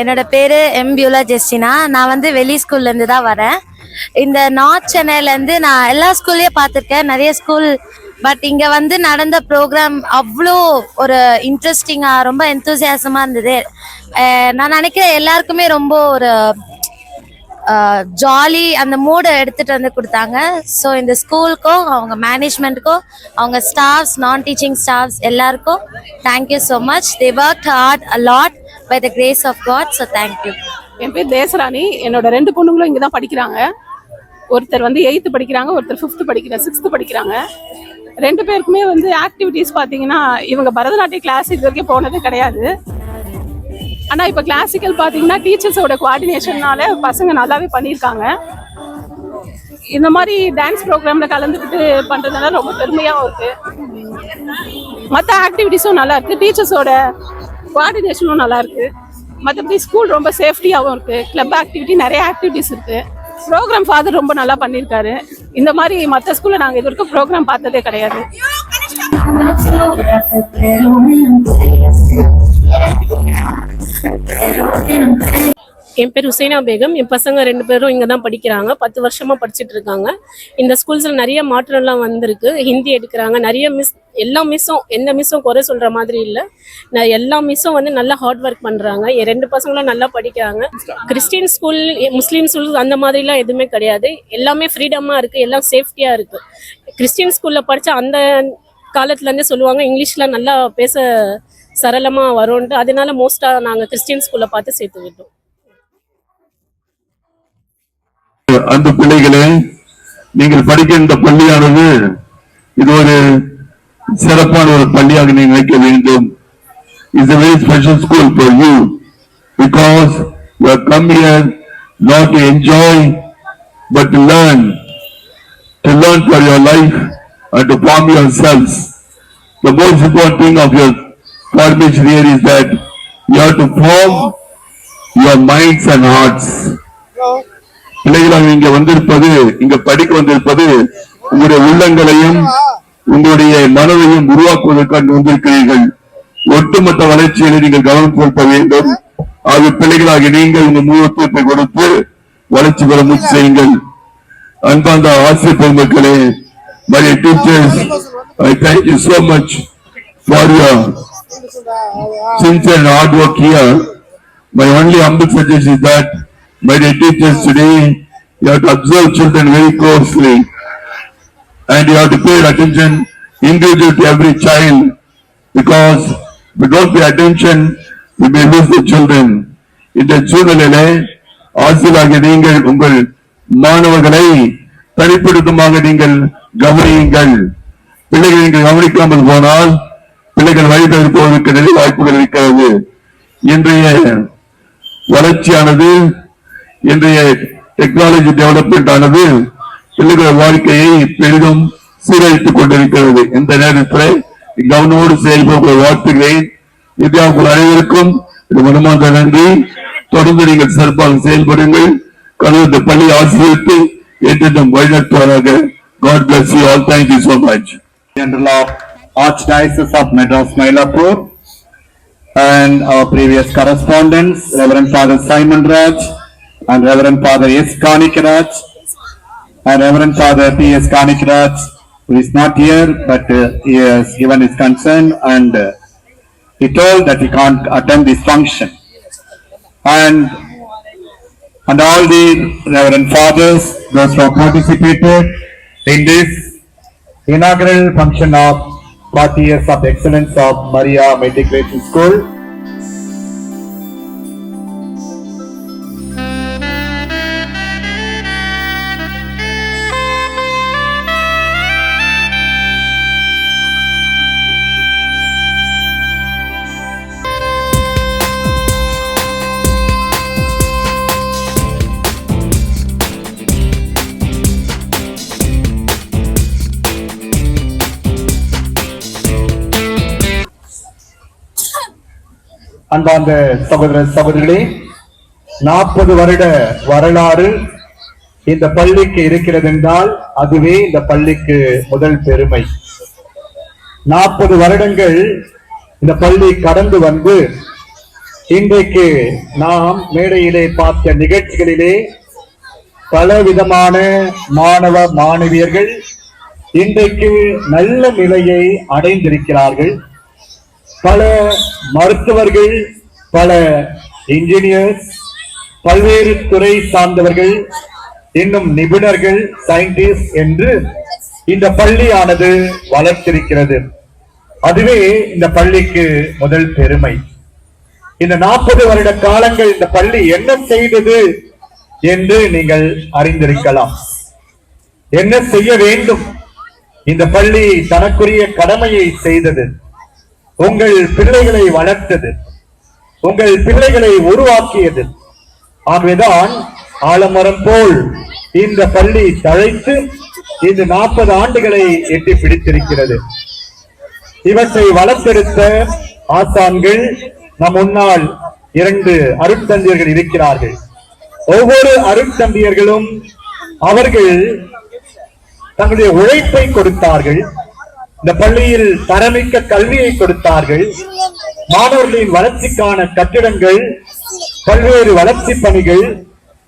என்னோட பேரு M Beulah ஜெஸ்டினா. நான் வந்து வெளி ஸ்கூல்ல இருந்து தான் வரேன். இந்த நார்த் சென்னையில இருந்து நான் எல்லா ஸ்கூல்லயும் பார்த்துருக்கேன். நிறைய ஸ்கூல் பட் இங்க வந்து நடந்த ப்ரோக்ராம் அவ்வளோ ஒரு இன்ட்ரெஸ்டிங்கா ரொம்ப எந்தூசியாசமா இருந்தது. நான் நினைக்கிறேன் எல்லாருக்குமே ரொம்ப ஒரு ஜாலி அந்த மூடை எடுத்துட்டு வந்து கொடுத்தாங்க. ஸோ இந்த ஸ்கூலுக்கும் அவங்க மேனேஜ்மெண்ட்டுக்கும் அவங்க ஸ்டாஃப்ஸ் நான் டீச்சிங் ஸ்டாஃப்ஸ் எல்லாருக்கும் thank you so much they work hard a lot by the grace of God so thank you என் பேர் தேசராணி. என்னோட ரெண்டு பொண்ணுங்களும் இங்கே தான் படிக்கிறாங்க. ஒருத்தர் வந்து எயித்து படிக்கிறாங்க ஒருத்தர் ஃபிஃப்த்து படிக்கிறாங்க சிக்ஸ்த்து படிக்கிறாங்க. ரெண்டு பேருக்குமே வந்து ஆக்டிவிட்டீஸ் பார்த்தீங்கன்னா இவங்க பரதநாட்டிய கிளாஸ் இது வரைக்கும் போனது கிடையாது. ஆனால் இப்போ கிளாசிக்கல் பார்த்தீங்கன்னா டீச்சர்ஸோட குவார்டினேஷன்னால பசங்க நல்லாவே பண்ணியிருக்காங்க இந்த மாதிரி டான்ஸ் ப்ரோக்ராமில் கலந்துக்கிட்டு பண்ணுறதுனால ரொம்ப பெருமையாகவும் இருக்குது மற்ற ஆக்டிவிட்டீஸும் நல்லா இருக்குது டீச்சர்ஸோட குவார்டினேஷனும் நல்லாயிருக்கு மற்றபடி ஸ்கூல் ரொம்ப சேஃப்டியாகவும் இருக்குது கிளப் ஆக்டிவிட்டி நிறைய ஆக்டிவிட்டீஸ் இருக்குது ப்ரோக்ராம் ஃபாதர் ரொம்ப நல்லா பண்ணியிருக்காரு இந்த மாதிரி மற்ற ஸ்கூலில் நாங்கள் இது வரைக்கும் ப்ரோக்ராம் பார்த்ததே கிடையாது. என் பேர் ஹுசைனா பேகம். என் பசங்க ரெண்டு பேரும் இங்கே தான் படிக்கிறாங்க. பத்து வருஷமாக படிச்சுட்டு இருக்காங்க. இந்த ஸ்கூல்ஸில் நிறைய மாற்றம்லாம் வந்திருக்கு. ஹிந்தி எடுக்கிறாங்க. நிறைய மிஸ் எல்லா மிஸ்ஸும் எந்த மிஸ்ஸும் குறை சொல்கிற மாதிரி இல்லை. நான் எல்லா மிஸ்ஸும் வந்து நல்லா ஹார்ட் ஒர்க் பண்ணுறாங்க என் ரெண்டு பசங்களும் நல்லா படிக்கிறாங்க. கிறிஸ்டின் ஸ்கூல் முஸ்லீம் ஸ்கூல் அந்த மாதிரிலாம் எதுவுமே கிடையாது. எல்லாமே ஃப்ரீடமாக இருக்குது எல்லாம் சேஃப்டியாக இருக்குது கிறிஸ்டின் ஸ்கூலில் படித்த அந்த காலத்துலேருந்தே சொல்லுவாங்க இங்கிலீஷில் நல்லா பேச சரளமாக வரும்ன்ட்டு அதனால மோஸ்ட்டாக நாங்கள் கிறிஸ்டின் ஸ்கூலில் பார்த்து சேர்த்து விட்டோம் அந்த பிள்ளைகளே நீங்கள் படிக்கின்ற பள்ளியானது இது ஒரு சிறப்பான ஒரு பள்ளியாக நீங்கள் நினைக்க வேண்டும் is a very special school for you because you have come here not to enjoy but to learn to learn for your life and to form yourselves the most important thing of your formation here is that you have to form your minds and hearts. பிள்ளைகளாக இங்க வந்திருப்பது இங்க படிக்க வந்திருப்பது உங்களுடைய உள்ளங்களையும் உங்களுடைய மனதையும் உருவாக்குவதற்காக வந்திருக்கிறீர்கள். ஒட்டுமொத்த வளர்ச்சியில நீங்கள் கவனம் செலுத்த வேண்டும். அது பிள்ளைகளாக நீங்கள் உங்கள் முழுவத்துவத்தை கொடுத்து வளர்ச்சி பெற முயற்சி செய்யுங்கள். அன்பாந்த ஆசிரியர் பெருமக்களே my teachers I thank you so much for your sincere and hard work here my only humble suggestion is that, my dear teachers today, you have to observe children very closely. And you have to pay attention individually to every child. Because if you don't pay attention, you may lose the children. இந்த சூழ்நிலையிலே ஆசிரியராகிய நீங்கள் உங்கள் மாணவர்களை தனிப்படுத்தமாக நீங்கள் கவனியுங்கள் பிள்ளைகள் நீங்கள் கவனிக்காமல் போனால் பிள்ளைகள் வழிதல் போவதற்கு நிறைய வாய்ப்புகள் இருக்கிறது. இன்றைய வளர்ச்சியானது இன்றைய டெக்னாலஜி டெவலப்மெண்ட் ஆனது பிள்ளைகள் வாழ்க்கையை பெரிதும் சீரழித்துக் கொண்டிருக்கிறது. இந்த நேரத்தில் கவனோடு செயல்பட வாழ்த்துகிறேன் இந்தியாவுக்குள் அனைவருக்கும் இது மனமார்ந்த நன்றி. தொடர்ந்து நீங்கள் சிறப்பாக செயல்படுங்கள். கடந்த பள்ளி ஆசிரியருக்கு என்றும் வழிநடத்துவாராக. God bless you all. Thank you so much. Archdiocese of Madras Mylapore and our previous correspondents, Reverend Father Simon Raj and Reverend Father S. Kanikaraj and Reverend Father P. S. Kanikaraj, who is not here, but uh, he has given his concern and uh, he told that he can't attend this function. And and all the Reverend Fathers, those who participated in this inaugural function of 40 of excellence of Maria Matriculation School. அன்பார்ந்த சகோதர சகோதரிகளே நாற்பது வருட வரலாறு இந்த பள்ளிக்கு இருக்கிறது என்றால் அதுவே இந்த பள்ளிக்கு முதல் பெருமை. நாற்பது வருடங்கள் இந்த பள்ளி கடந்து வந்து இன்றைக்கு நாம் மேடையிலே பார்த்த நிகழ்ச்சிகளிலே பல விதமான மாணவ மாணவியர்கள் இன்றைக்கு நல்ல நிலையை அடைந்திருக்கிறார்கள். பல மருத்துவர்கள் பல இன்ஜினியர்ஸ் பல்வேறு துறை சார்ந்தவர்கள் இன்னும் நிபுணர்கள் சயின்டிஸ்ட் என்று இந்த பள்ளியானது வளர்த்திருக்கிறது. அதுவே இந்த பள்ளிக்கு முதல் பெருமை. இந்த நாற்பது வருட காலங்கள் இந்த பள்ளி என்ன செய்தது என்று நீங்கள் அறிந்திருக்கலாம். என்ன செய்ய வேண்டும்? இந்த பள்ளி தனக்குரிய கடமையை செய்தது. உங்கள் பிள்ளைகளை வளர்த்தது. உங்கள் பிள்ளைகளை உருவாக்கியது. ஆகவேதான் ஆலமரம் போல் இந்த பள்ளி தழைத்து இந்த நாற்பது ஆண்டுகளை எட்டி பிடித்திருக்கிறது. இவற்றை வளர்த்தெடுத்த ஆசான்கள் நம் முன்னால் இரண்டு அருட்தந்தியர்கள் இருக்கிறார்கள். ஒவ்வொரு அருட்தந்தியர்களும் அவர்கள் தங்களுடைய உழைப்பை கொடுத்தார்கள். இந்த பள்ளியில் தரமிக்க கல்வியை கொடுத்தார்கள். மாணவர்களின் வளர்ச்சிக்கான கட்டிடங்கள் பல்வேறு வளர்ச்சி பணிகள்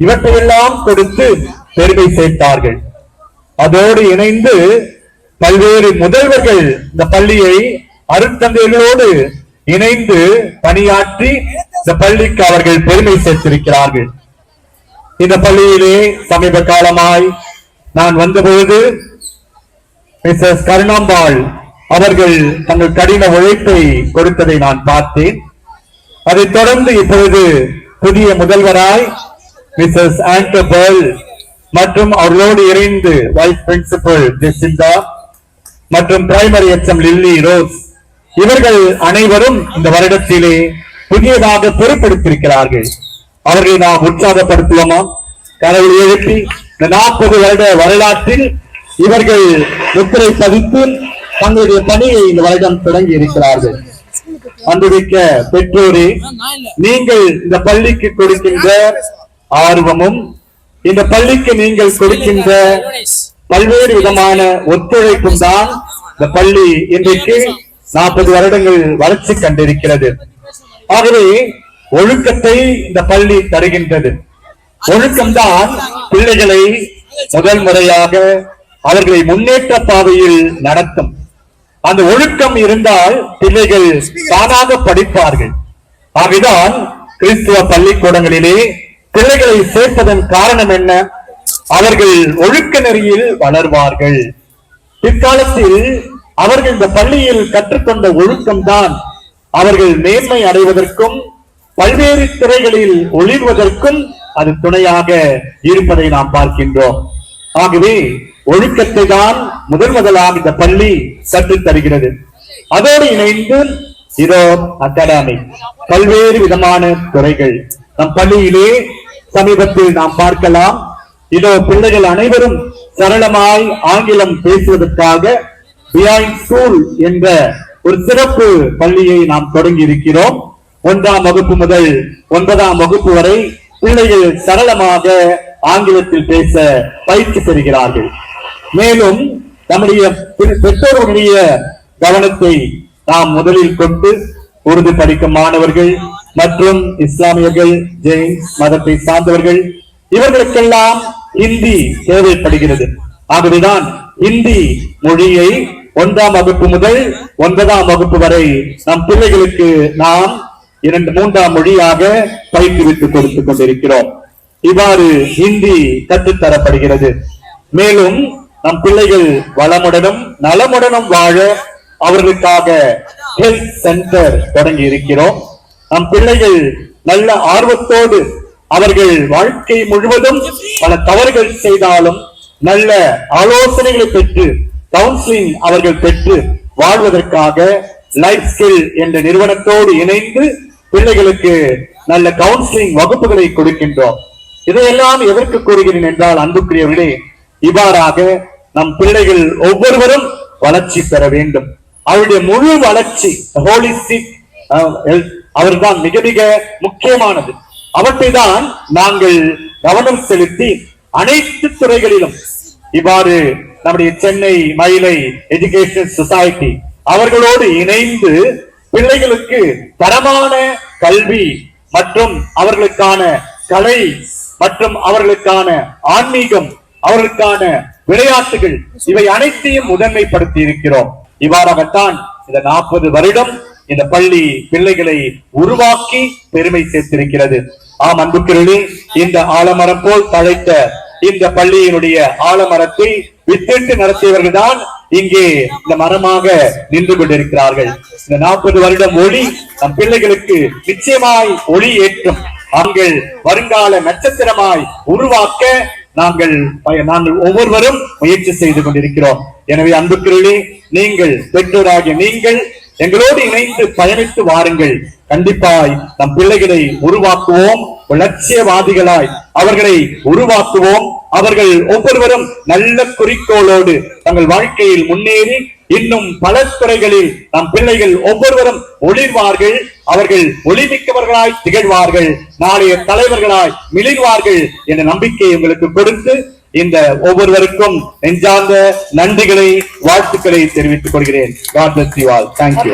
இவற்றையெல்லாம் கொடுத்து பெருமை சேர்த்தார்கள். அதோடு இணைந்து பல்வேறு முதல்வர்கள் இந்த பள்ளியை அருட்தந்தைகளோடு இணைந்து பணியாற்றி இந்த பள்ளிக்கு அவர்கள் பெருமை சேர்த்திருக்கிறார்கள். இந்த பள்ளியிலே சமீப காலமாய் நான் வந்தபொழுது மிஸ்எஸ் கருணாம்பாள் அவர்கள் தங்கள் கடின உழைப்பை கொடுத்ததை நான் பார்த்தேன். அதைத் தொடர்ந்து இப்பொழுது புதிய முதல்வராய் மிஸ்எஸ் ஆண்டபல் மற்றும் அவர்களோடு இணைந்து வைஸ் பிரின்சிபல் ஜெசிந்தா மற்றும் பிரைமரி எச்எம் லில்லி ரோஸ் இவர்கள் அனைவரும் இந்த வருடத்திலே புதியதாக பொறுப்பெடுத்திருக்கிறார்கள். அவர்களை நாம் உற்சாகப்படுத்துவோமா? கடவுளை எழுப்பி இந்த நாற்பது வருட வரலாற்றில் இவர்கள் முத்திரை பதித்து தங்களுடைய பணியை இந்த வருடம் தொடங்கி இருக்கிறார்கள். அன்புமிக்க பெற்றோரே நீங்கள் இந்த பள்ளிக்கு கொடுக்கின்ற ஆர்வமும் இந்த பள்ளிக்கு நீங்கள் கொடுக்கின்ற பல்வேறு விதமான ஒத்துழைப்பும் தான் இந்த பள்ளி இன்றைக்கு நாற்பது வருடங்கள் வளர்ச்சி கண்டிருக்கிறது. ஆகவே ஒழுக்கத்தை இந்த பள்ளி தருகின்றது. ஒழுக்கம்தான் பிள்ளைகளை முதல் முறையாக அவர்களை முன்னேற்ற பாதையில் நடத்தும். அந்த ஒழுக்கம் இருந்தால் பிள்ளைகள் தானாக படிப்பார்கள். ஆகைதான் கிறிஸ்துவ பள்ளிக்கூடங்களிலே பிள்ளைகளை சேர்ப்பதன் காரணம் என்ன? அவர்கள் ஒழுக்க நெறியில் வளர்வார்கள். பிற்காலத்தில் அவர்கள் இந்த பள்ளியில் கற்றுக்கொண்ட ஒழுக்கம்தான் அவர்கள் மேன்மை அடைவதற்கும் பல்வேறு துறைகளில் ஒளிர்வதற்கும் அது துணையாக இருப்பதை நாம் பார்க்கின்றோம். ஆகவே ஒழுக்கத்தை தான் முதல் முதலாம் இந்த பள்ளி கற்றுத் தருகிறது. அதோடு இணைந்து இதோ அகாடமி. பல்வேறு விதமான துறைகள். நம் பள்ளியிலே சமீபத்தில் நாம் பார்க்கலாம். இதோ பிள்ளைகள் அனைவரும் சரளமாய் ஆங்கிலம் பேசுவதற்காக ஸ்கூல் என்ற ஒரு சிறப்பு பள்ளியை நாம் தொடங்கி இருக்கிறோம் ஒன்றாம் வகுப்பு முதல் ஒன்பதாம் வகுப்பு வரை பிள்ளைகள் சரளமாக ஆங்கிலத்தில் பேச பயிற்சி பெறுகிறார்கள். மேலும் நம்முடைய பெற்றோர்களுடைய கவனத்தை நாம் முதலில் கொண்டு உருது படிக்கும் மாணவர்கள் மற்றும் இஸ்லாமியர்கள் ஜெயின் மதத்தை சார்ந்தவர்கள் இவர்களுக்கெல்லாம் இந்தி தேவைப்படுகிறது. ஆகவேதான் இந்தி மொழியை ஒன்றாம் வகுப்பு முதல் ஒன்பதாம் வகுப்பு வரை நம் பிள்ளைகளுக்கு நாம் இரண்டு மூன்றாம் மொழியாக பயிற்றுவித்து கொடுத்துக் கொண்டிருக்கிறோம். இவ்வாறு ஹிந்தி கற்றுத்தரப்படுகிறது. மேலும் நம் பிள்ளைகள் வளமுடனும் நலமுடனும் வாழ அவர்களுக்காக ஹெல்த் சென்டர் தொடங்கி இருக்கிறோம் நம் பிள்ளைகள் நல்ல ஆர்வத்தோடு அவர்கள் வாழ்க்கை முழுவதும் பல தவறுகள் செய்தாலும் நல்ல ஆலோசனைகளை பெற்று கவுன்சிலிங் அவர்கள் பெற்று வாழ்வதற்காக லைஃப் ஸ்கில் என்ற நிறுவனத்தோடு இணைந்து பிள்ளைகளுக்கு நல்ல கவுன்சிலிங் வகுப்புகளை கொடுக்கின்றோம். இதையெல்லாம் எதற்கு கூறுகிறேன் என்றால் அன்புக்குரியவர்களே இவ்வாறாக நம் பிள்ளைகள் ஒவ்வொருவரும் வளர்ச்சி பெற வேண்டும். அவருடைய முழு வளர்ச்சி ஹோலிஸ்டிக் அவர்தான் மிக மிக முக்கியமானது. அவற்றை தான் நாங்கள் கவனம் செலுத்தி அனைத்து துறைகளிலும் இவ்வாறு நம்முடைய சென்னை மயிலை எஜுகேஷன் சொசைட்டி அவர்களோடு இணைந்து பிள்ளைகளுக்கு தரமான கல்வி மற்றும் அவர்களுக்கான கலை மற்றும் அவர்களுக்கான ஆன்மீகம் அவர்களுக்கான விளையாட்டுகள். இவை அனைத்தையும் முதன்மைப்படுத்தி இருக்கிறோம் இவ்வாறாகத்தான் இந்த நாற்பது வருடம் இந்த பள்ளி பிள்ளைகளை உருவாக்கி பெருமை சேர்த்திருக்கிறது. ஆம் அன்புக்கிறே இந்த ஆலமரம் போல் தழைத்த இந்த பள்ளியினுடைய ஆலமரத்தை வித்திட்டு நடத்தியவர்கள் தான் இங்கே இந்த மரமாக நின்று கொண்டிருக்கிறார்கள். இந்த நாற்பது வருடம் ஒளி நம் பிள்ளைகளுக்கு நிச்சயமாய் ஒளி ஏற்றும். அவர்கள் வருங்கால நட்சத்திரமாய் உருவாக்க நாங்கள் பய- நாங்கள் ஒவ்வொருவரும் முயற்சி செய்து கொண்டிருக்கிறோம். எனவே அன்புக்குள்ளே நீங்கள் பெற்றோராகிய நீங்கள் எங்களோடு இணைந்து பயணித்து வாருங்கள். கண்டிப்பாய் நம் பிள்ளைகளை உருவாக்குவோம். லட்சியவாதிகளாய் அவர்களை உருவாக்குவோம். அவர்கள் ஒவ்வொருவரும் நல்ல குறிக்கோளோடு தங்கள் வாழ்க்கையில் முன்னேறி இன்னும் பல துறைகளில் நம் பிள்ளைகள் ஒவ்வொருவரும் ஒளிர்வார்கள். அவர்கள் ஒளிமிக்கவர்களாய் திகழ்வார்கள் நாளைய தலைவர்களாய் மிளிர்வார்கள் என்ற நம்பிக்கை உங்களுக்கு கொடுத்து இந்த ஒவ்வொருவருக்கும் நெஞ்சார்ந்த நன்றிகளை வாழ்த்துக்களை தெரிவித்துக் கொள்கிறேன் God bless. Thank you.